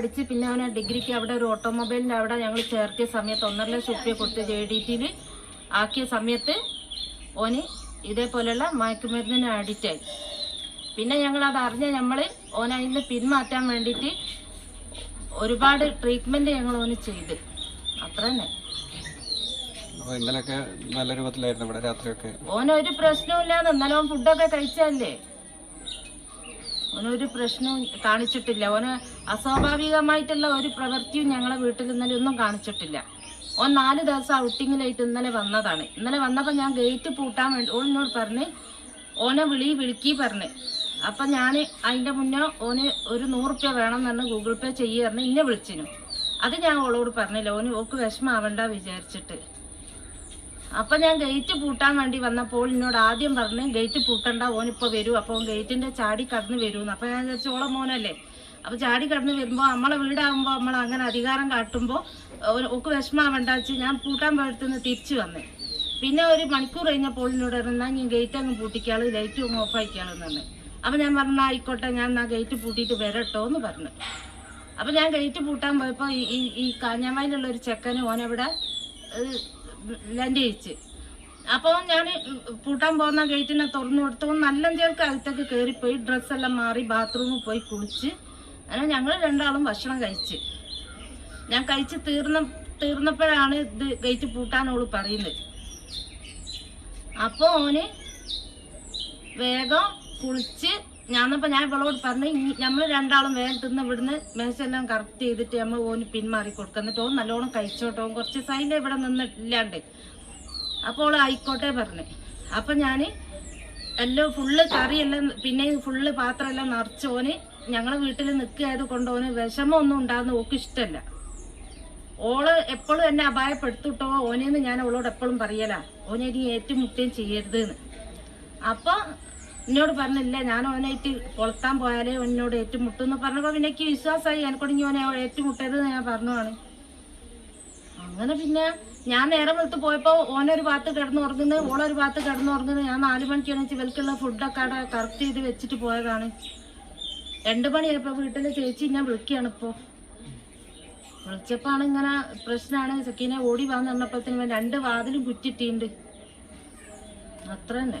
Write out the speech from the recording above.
പഠിച്ച് പിന്നെ അവനെ ഡിഗ്രിക്ക് അവിടെ ഒരു ഓട്ടോമൊബൈലിന്റെ അവിടെ ഞങ്ങൾ ചേർത്തിയ സമയത്ത് ഒന്നര ലക്ഷം റുപ്യ കൊടുത്ത് ജെ ഡി ടിയിൽ ആക്കിയ സമയത്ത് ഓന് ഇതേപോലെയുള്ള മയക്കുമരുന്നിന് അഡിക്റ്റായി പിന്നെ ഞങ്ങൾ അത് അറിഞ്ഞ നമ്മൾ ഓനെ അതിൽ നിന്ന് പിന്മാറ്റാൻ വേണ്ടിയിട്ട് ഒരുപാട് ട്രീറ്റ്മെന്റ് ഞങ്ങൾ ഓന് ചെയ്ത്. അത്ര തന്നെ. നല്ല രൂപത്തിലായിരുന്നു ഇവിടെ രാത്രിയൊക്കെ. ഓനൊരു പ്രശ്നവുമില്ലാതെ ഇന്നലെ ഓൻ ഫുഡൊക്കെ കഴിച്ചല്ലേ ഓനൊരു പ്രശ്നവും കാണിച്ചിട്ടില്ല. അവന് അസ്വാഭാവികമായിട്ടുള്ള ഒരു പ്രവൃത്തിയും ഞങ്ങളെ വീട്ടിൽ ഇന്നലെ ഒന്നും കാണിച്ചിട്ടില്ല. ഓൻ നാല് ദിവസം ഔട്ടിങ്ങിലായിട്ട് ഇന്നലെ വന്നതാണ്. ഇന്നലെ വന്നപ്പോൾ ഞാൻ ഗേറ്റ് പൂട്ടാൻ വേണ്ടി ഓനോട് പറഞ്ഞ് ഓനെ വിളി വിളിക്കി പറഞ്ഞ്. അപ്പം ഞാൻ അതിന്റെ മുന്നേ ഓന് ഒരു നൂറുപ്യ വേണം എന്ന് ഗൂഗിൾ പേ ചെയ്യുക ഇന്നെ വിളിച്ചിനു. അത് ഞാൻ ഓളോട് പറഞ്ഞില്ല. ഓന് ഓക്ക് വിഷമാവണ്ട വിചാരിച്ചിട്ട്. അപ്പൊ ഞാൻ ഗേറ്റ് പൂട്ടാൻ വേണ്ടി വന്നപ്പോൾ എന്നോട് ആദ്യം പറഞ്ഞ് ഗേറ്റ് പൂട്ടണ്ട ഓനിപ്പോ വരൂ. അപ്പൊ ഓൻ ഗേറ്റിന്റെ ചാടി കടന്ന് വരുമെന്ന് അപ്പൊ ഞാൻ വിചാരിച്ചു മോനല്ലേ? അപ്പൊ ചാടി കടന്ന് വരുമ്പോ നമ്മളെ വീടാകുമ്പോ നമ്മൾ അങ്ങനെ അധികാരം കാട്ടുമ്പോ ഒക്ക് വിഷമാവണ്ട വെച്ച് ഞാൻ പൂട്ടാൻ പോയടുത്തുനിന്ന് തിരിച്ചു വന്നേ. പിന്നെ ഒരു മണിക്കൂർ കഴിഞ്ഞപ്പോൾ എന്നോട് പറഞ്ഞാൽ ഞാൻ ഗേറ്റ് അങ്ങ് പൂട്ടിക്കാൾ ലൈറ്റ് അങ്ങ് ഓഫ് ആയിക്കാളെന്ന് പറഞ്ഞു. ഞാൻ പറഞ്ഞു ആയിക്കോട്ടെ ഞാൻ ആ ഗേറ്റ് പൂട്ടിയിട്ട് വരട്ടോ എന്ന് പറഞ്ഞു. അപ്പൊ ഞാൻ ഗേറ്റ് പൂട്ടാൻ പോയപ്പോ ഈ- ഈ ഈ കാഞ്ഞാമയിലുള്ള ഒരു ചെക്കന് ഓനവിടെ ലാൻഡ് ചെയ്യിച്ച് അപ്പോൾ ഞാൻ പൂട്ടാൻ പോകുന്ന ഗേറ്റിനെ തുറന്നു കൊടുത്തപ്പോൾ നല്ല ചേർക്ക് അകത്തേക്ക് കയറിപ്പോയി. ഡ്രസ്സെല്ലാം മാറി ബാത്റൂമിൽ പോയി കുളിച്ച്. അങ്ങനെ ഞങ്ങൾ രണ്ടാളും ഭക്ഷണം കഴിച്ച്. ഞാൻ കഴിച്ച് തീർന്ന തീർന്നപ്പോഴാണ് ഇത് ഗേറ്റ് പൂട്ടാനോൾ പറയുന്നത്. അപ്പോൾ ഓന് വേഗം കുളിച്ച് ഞാനപ്പോ ഞാൻ ഇവളോട് പറഞ്ഞു നമ്മൾ രണ്ടാളും വേണ്ടുന്ന ഇവിടുന്ന് മേശെല്ലാം കറക്റ്റ് ചെയ്തിട്ട് നമ്മൾ ഓന് പിന്മാറി കൊടുക്കുക എന്നിട്ട് ഓൻ നല്ലോണം കഴിച്ചോട്ടോ. കുറച്ച് സൈന്റെ ഇവിടെ നിന്നിട്ടില്ലാണ്ട്. അപ്പോൾ ആയിക്കോട്ടെ പറഞ്ഞു. അപ്പൊ ഞാൻ എല്ലാം ഫുള്ള് കറിയെല്ലാം പിന്നെ ഫുള്ള് പാത്രമെല്ലാം എല്ലാം നിറച്ചോന് ഞങ്ങളെ വീട്ടിൽ നിൽക്കുകയത് കൊണ്ട് ഓന് വിഷമമൊന്നും ഉണ്ടാകുന്ന ഓക്ക് ഇഷ്ടമല്ല. ഓൾ എപ്പോഴും എന്നെ അപായപ്പെടുത്തിട്ടോ. ഓനെന്ന് ഞാൻ അവളോട് എപ്പോഴും പറയലാ. ഓനെ ഇനി ഏറ്റുമുട്ടുകയും ചെയ്യരുത് എന്ന് എന്നോട് പറഞ്ഞില്ല ഞാൻ ഓനായിട്ട് കൊളുത്താൻ പോയാലേ എന്നോട് ഏറ്റുമുട്ടും എന്ന് പറഞ്ഞപ്പോ പിന്നെ എനിക്ക് വിശ്വാസമായി എനക്കൊണ്ട് ഇനി ഓനെ ഏറ്റുമുട്ടരുത് ഞാൻ പറഞ്ഞതാണ്. അങ്ങനെ പിന്നെ ഞാൻ നേരം വെളുത്ത് പോയപ്പോ ഓനൊരു ഭാഗത്ത് കിടന്നുറങ്ങുന്നത് ഓളൊരു ഭാഗത്ത് കിടന്നുറങ്ങുന്നത് ഞാൻ നാല് മണിക്ക് എണീച്ച് വിലക്കുള്ള ഫുഡൊക്കെ അവിടെ കറക്റ്റ് ചെയ്ത് വെച്ചിട്ട് പോയതാണ്. രണ്ടു മണിയായപ്പോ വീട്ടിലെ ചേച്ചി ഞാൻ വിളിക്കുകയാണ് ഇപ്പോ. വിളിച്ചപ്പോ ഇങ്ങനെ പ്രശ്നമാണ് സക്കീനെ ഓടി വാന്ന് പറഞ്ഞപ്പോഴത്തേനും രണ്ട് വാതിലും കുറ്റിട്ടിണ്ട് അത്ര തന്നെ